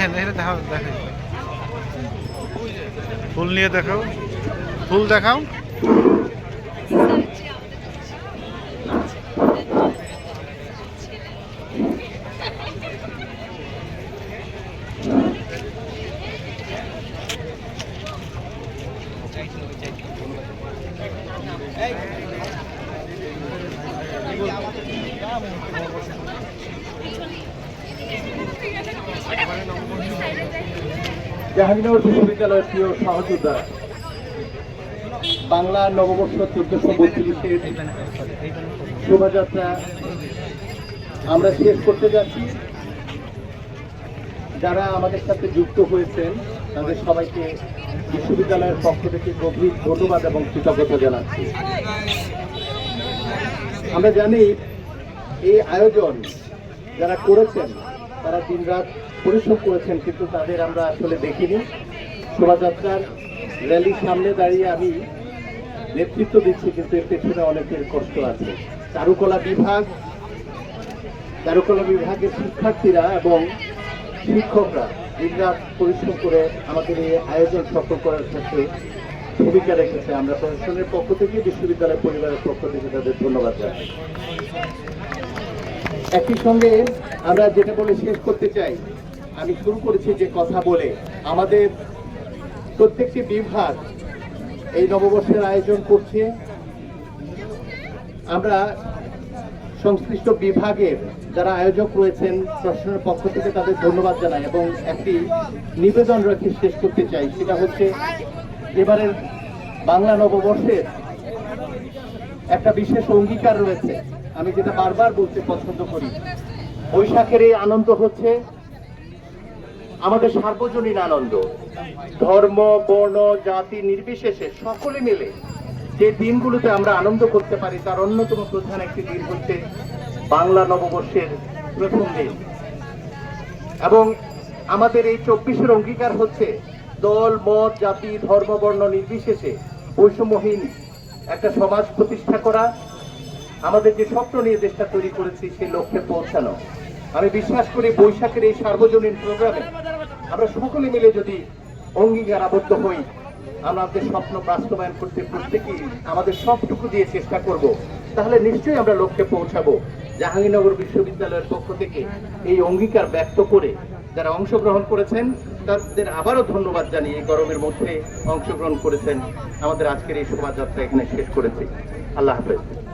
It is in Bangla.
হেন হেন দেখাও দেখে ফুল নিয়ে দেখাও। ফুল দেখাও। জাহাঙ্গীরনগর বিশ্ববিদ্যালয়ের প্রিয় সহযোদ্ধা, বাংলা নববর্ষ চোদ্দশো বত্রিশের শোভাযাত্রা আমরা শেষ করতে যাচ্ছি। যারা আমাদের সাথে যুক্ত হয়েছেন, তাদের সবাইকে বিশ্ববিদ্যালয়ের পক্ষ থেকে গভীর ধন্যবাদ এবং কৃতজ্ঞতা জানাচ্ছি। আমরা জানি এই আয়োজন যারা করেছেন তারা দিনরাত পরিশ্রম করেছেন, কিন্তু তাদের আমরা আসলে দেখিনি। শোভাযাত্রার র্যালির সামনে দাঁড়িয়ে আমি নেতৃত্ব দিচ্ছি, কিন্তু এর পেছনে অনেকের কষ্ট আছে। চারুকলা বিভাগ, চারুকলা বিভাগের শিক্ষার্থীরা এবং শিক্ষকরা দিনরাত পরিশ্রম করে আমাদের এই আয়োজন সফল করার ক্ষেত্রে ভূমিকা রেখেছে। আমরা প্রশাসনের পক্ষ থেকে, বিশ্ববিদ্যালয় পরিবারের পক্ষ থেকে তাদের ধন্যবাদ জানাই। একই সঙ্গে আমরা যেটা বলে শেষ করতে চাই, আমি শুরু করেছি যে কথা বলে। আমাদের প্রত্যেকটি বিভাগ এই নববর্ষের আয়োজন করছে। আমরা সংশ্লিষ্ট বিভাগের যারা আয়োজক রয়েছেন, প্রশাসনের পক্ষ থেকে তাদের ধন্যবাদ জানাই এবং একটি নিবেদন রেখে শেষ করতে চাই। সেটা হচ্ছে, এবারের বাংলা নববর্ষের একটা বিশেষ অঙ্গীকার রয়েছে। আমি যেটা বারবার বলতে পছন্দ করি, বৈশাখের এই আনন্দ হচ্ছে আমাদের সার্বজনীন আনন্দ। ধর্ম, বর্ণ, জাতি নির্বিশেষে সকলে মিলে যে দিনগুলোতে আমরা আনন্দ করতে পারি, তার অন্যতম প্রধান একটি দিন হচ্ছে বাংলা নববর্ষের প্রথম দিন। এবং আমাদের এই চব্বিশের অঙ্গীকার হচ্ছে দল, মত, জাতি, ধর্ম, বর্ণ নির্বিশেষে বৈষম্যহীন একটা সমাজ প্রতিষ্ঠা করা। আমাদের যে স্বপ্ন নিয়ে দেশটা তৈরি করেছি, সেই লক্ষ্যে পৌঁছানো। আমি বিশ্বাস করি বৈশাখের এই সার্বজনীন প্রোগ্রামে আমরা সকলে মিলে যদি অঙ্গীকার আবদ্ধ হই আমাদের স্বপ্ন বাস্তবায়ন করতে প্রত্যেকেই আমাদের সবটুকু দিয়ে চেষ্টা করব। তাহলে নিশ্চয়ই আমরা লক্ষ্যে পৌঁছাবো। জাহাঙ্গীরনগর বিশ্ববিদ্যালয়ের পক্ষ থেকে এই অঙ্গীকার ব্যক্ত করে যারা অংশগ্রহণ করেছেন, তাদের আবারও ধন্যবাদ জানিয়ে গরমের মধ্যে অংশগ্রহণ করেছেন আমাদের আজকের এই শোভাযাত্রা এখানে শেষ করেছি। আল্লাহ হাফেজ।